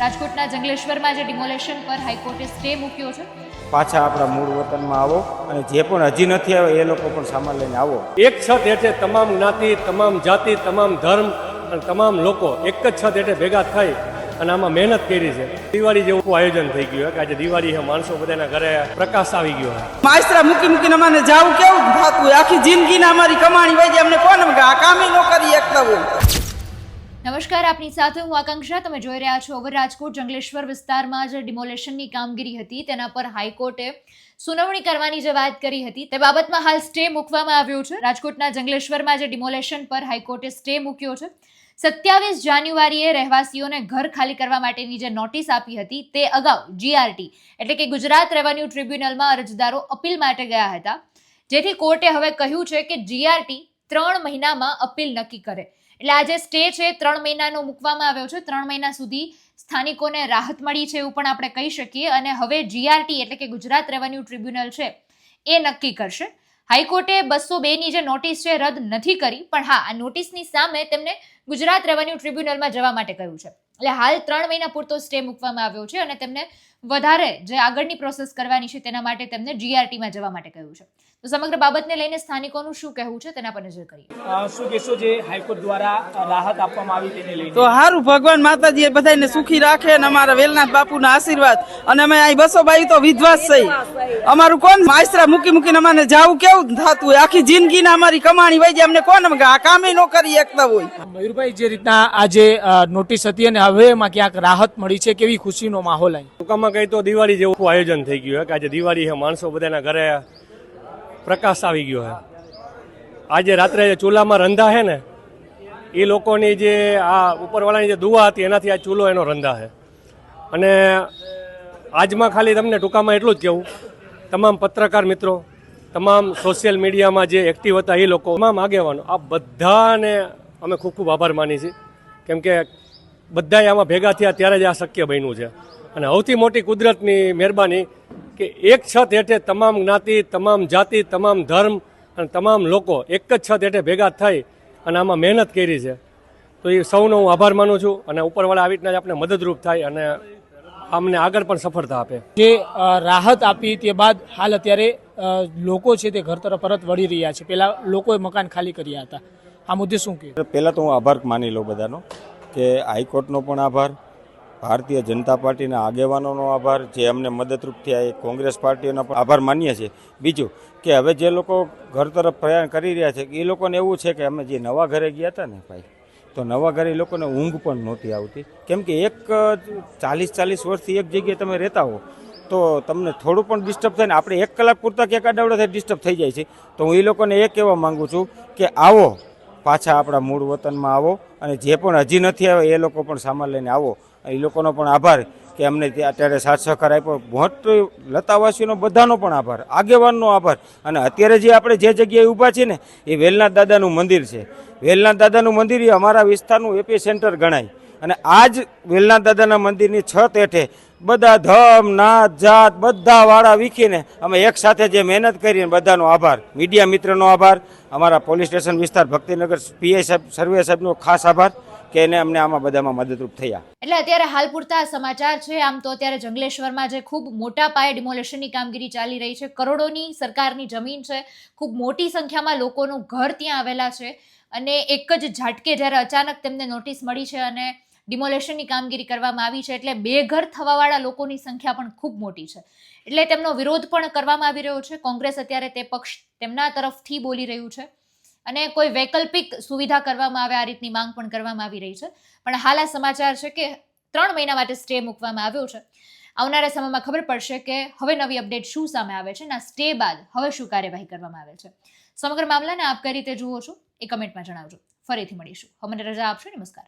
રાજકોટના જંગલેશ્વરમાં જે ડિમોલેશન પર હાઈકોર્ટે સ્ટે મૂક્યો છે. પાછા આપણા મૂળ વતનમાં આવો અને જે પણ હજી નથી આવ્યા એ લોકો પણ સામાન લઈને આવો. એક છત હેઠે તમામ જ્ઞાતિ તમામ જાતિ તમામ ધર્મ અને તમામ લોકો એક જ છત હેઠે ભેગા થઈ અને આમાં મહેનત કરી છે. દિવાળી જેવું આયોજન થઈ ગયું. કે આજે દિવાળી છે માણસો બધાના ઘરે પ્રકાશ આવી ગયો છે. માસ્તરા મૂકી મૂકીને અમારે જાવું કેવું? થતું આખી જિંદગીના અમારી કમાણી વહી જાય અમને કોણ આ કામે નો કરી શકતા હોય. નમસ્કાર, આપની સાથે હું આકાંક્ષા. તમે જોઈ રહ્યા છો હવે રાજકોટ જંગલેશ્વર વિસ્તારમાં જે ડિમોલેશનની કામગીરી હતી. તેના પર હાઈકોર્ટે સુનાવણી કરવાની જે વાત કરી હતી, તે બાબતમાં હાલ સ્ટે મૂકવામાં આવ્યો છે. રાજકોટના જંગલેશ્વરમાં જે ડિમોલેશન પર હાઈકોર્ટે સ્ટે મૂક્યો છે. સત્યાવીસ જાન્યુઆરીએ રહેવાસીઓને ઘર ખાલી કરવા માટેની જે નોટિસ આપી હતી, તે અગાઉ જીઆરટી, એટલે કે ગુજરાત રેવન્યુ ટ્રિબ્યુનલમાં અરજદારો અપીલ માટે ગયા હતા. જેથી કોર્ટે હવે કહ્યું છે કે જીઆરટી ત્રણ મહિનામાં અપીલ નક્કી કરે. એટલે આ જે સ્ટે છે, ત્રણ મહિનાનો મૂકવામાં આવ્યો છે. ત્રણ મહિના સુધી સ્થાનિકોને રાહત મળી છે એવું પણ આપણે કહી શકીએ. અને હવે જીઆરટી એટલે કે ગુજરાત રેવન્યુ ટ્રિબ્યુનલ છે, એ નક્કી કરશે. હાઈકોર્ટે બસો બેની જે નોટિસ છે, રદ નથી કરી. પણ હા, આ નોટિસની સામે તેમને ગુજરાત રેવન્યુ ટ્રિબ્યુનલમાં જવા માટે કહ્યું છે. એટલે હાલ ત્રણ મહિના પૂરતો સ્ટે મૂકવામાં આવ્યો છે અને તેમને વધારે જે આગળની પ્રોસેસ કરવાની છે તેના માટે તેમને જીઆરટીમાં જવા માટે કહ્યું છે. તો સમગ્ર બાબતને લઈને સ્થાનિકોનું શું કહેવું છે તેના પર નજર કરીએ. શું કહેશો જે હાઈકોર્ટ દ્વારા રાહત આપવામાં આવી તેને લઈને? તો સારું ભગવાન માતાજીએ બધાને સુખી રાખે અને અમારા વેલનાથ બાપુના આશીર્વાદ. અને અમે અહીં બસો બાઈ તો વિધવાસ છે અમારું કોણ? માસ્તરા મૂકી મૂકીને અમારે જવું કેવું થતું હોય? આખી જિંદગીના અમારી કમાણી વહી જાય. અમને કોણ આ કામે ન કરી શકતા હોય? મયુરભાઈ જે રીતના આજે નોટિસ હતી અને હવે એમાં ક્યાંક રાહત મળી છે કેવી ખુશીનો માહોલ આવી ટૂંકામાં કહી તો દિવાળી જેવું આયોજન થઈ ગયું છે કે આજે દિવાળી છે માણસો બધાના ઘરે પ્રકાશ આવી ગયો છે. આજે રાત્રે જે ચૂલામાં રંધા છે ને એ લોકોની જે આ ઉપરવાળાની જે દુવા હતી એનાથી આ ચૂલો એનો રંધા છે. અને આજમાં ખાલી તમને ટૂંકામાં એટલું જ કહેવું તમામ પત્રકાર મિત્રો, તમામ સોશિયલ મીડિયામાં જે એક્ટિવ હતા એ લોકો, તમામ આગેવાનો, આ બધાને અમે ખૂબ ખૂબ આભાર માની છીએ. કેમ કે બધા આમાં ભેગા થયા ત્યારે જ આ શક્ય બન્યું છે. અને સૌથી મોટી કુદરતની મહેરબાની કે એક છત હેઠે તમામ જ્ઞાતિ, તમામ જાતિ, તમામ ધર્મ અને તમામ લોકો એક જ છત હેઠે ભેગા થઈ અને આમાં મહેનત કરી છે. તો એ સૌનો હું આભાર માનું છું અને ઉપરવાળા આવી રીતના જ આપણે મદદરૂપ થાય અને અમને આગળ પણ સફળતા આપે. જે રાહત આપી તે બાદ હાલ અત્યારે લોકો છે તે ઘર તરફ પરત વળી રહ્યા છે. પેલા લોકોએ મકાન ખાલી કર્યા હતા. આ મુદ્દે શું કહે? પહેલાં તો હું આભાર માની લઉં બધાનો કે હાઈકોર્ટનો પણ આભાર ભારતીય જનતા પાર્ટીના આગેવાનોનો આભાર જે અમને મદદરૂપ થયા એ કોંગ્રેસ પાર્ટીનો પણ આભાર માનીએ છીએ. બીજું કે હવે જે લોકો ઘર તરફ પ્રયાણ કરી રહ્યા છે એ લોકોને એવું છે કે અમે જે નવા ઘરે ગયા હતા ને ભાઈ તો નવા ઘરે લોકોને ઊંઘ પણ નહોતી આવતી. કેમ કે એક ચાલીસ ચાલીસ વર્ષથી એક જગ્યાએ તમે રહેતા હો, તો તમને થોડું પણ ડિસ્ટર્બ થાય ને આપણે એક કલાક પૂરતા ક્યાંક થાય ડિસ્ટર્બ થઈ જાય છે. તો હું એ લોકોને એ કહેવા માંગુ છું કે આવો, પાછા આપણા મૂળ વતનમાં આવો અને જે પણ હજી નથી આવ્યા એ લોકો પણ સામાન લઈને આવો. એ લોકોનો પણ આભાર. કે અમને ત્યાં અત્યારે સાથ સહકાર આપ્યો. મોટો લતાવાસીઓનો બધાનો પણ આભાર, આગેવાનનો આભાર. અને અત્યારે જે આપણે જે જગ્યાએ ઊભા છીએ ને, એ વેલનાથ દાદાનું મંદિર છે. વેલનાથ દાદાનું મંદિર એ અમારા વિસ્તારનું એપી સેન્ટર ગણાય. અને આ જ વેલનાથ દાદાના મંદિરની છત હેઠે બધા ધમ નાત જાત, બધા વાળા વીખીને અમે એક સાથે જે મહેનત કરીને બધાનો આભાર. મીડિયા મિત્રનો આભાર. અમારા પોલીસ સ્ટેશન વિસ્તાર ભક્તિનગર પીઆઈ સાહેબ, સર્વે સાહેબનો ખાસ આભાર. કે એને અમને આમાં બધામાં મદદરૂપ થયા. એટલે અત્યારે હાલ પૂરતા સમાચાર છે. આમ તો અત્યારે જંગલેશ્વરમાં જે ખૂબ મોટા પાયે ડિમોલેશનની કામગીરી ચાલી રહી છે. કરોડોની સરકારની જમીન છે. ખૂબ મોટી સંખ્યામાં લોકોનું ઘર ત્યાં આવેલા છે. અને એક જ ઝાટકે જ્યારે અચાનક તેમને નોટિસ મળી છે અને ડિમોલેશનની કામગીરી કરવામાં આવી છે એટલે બેઘર થવાવાળા લોકોની સંખ્યા પણ ખૂબ મોટી છે. એટલે તેમનો વિરોધ પણ કરવામાં આવી રહ્યો છે. કોંગ્રેસ અત્યારે તે પક્ષ તેમના તરફથી બોલી રહ્યું છે. અને કોઈ વૈકલ્પિક સુવિધા કરવામાં આવે, આ રીતની માંગ પણ કરવામાં આવી રહી છે. પણ હાલ આ સમાચાર છે કે ત્રણ મહિના માટે સ્ટે મૂકવામાં આવ્યો છે. આવનારા સમયમાં ખબર પડશે કે હવે નવી અપડેટ શું સામે આવે છે ના સ્ટે બાદ હવે શું કાર્યવાહી કરવામાં આવે છે. સમગ્ર મામલાને આપ કઈ રીતે જુઓ છો એ કમેન્ટમાં જણાવજો. ફરીથી મળીશું. હવે મને રજા આપશો. નમસ્કાર.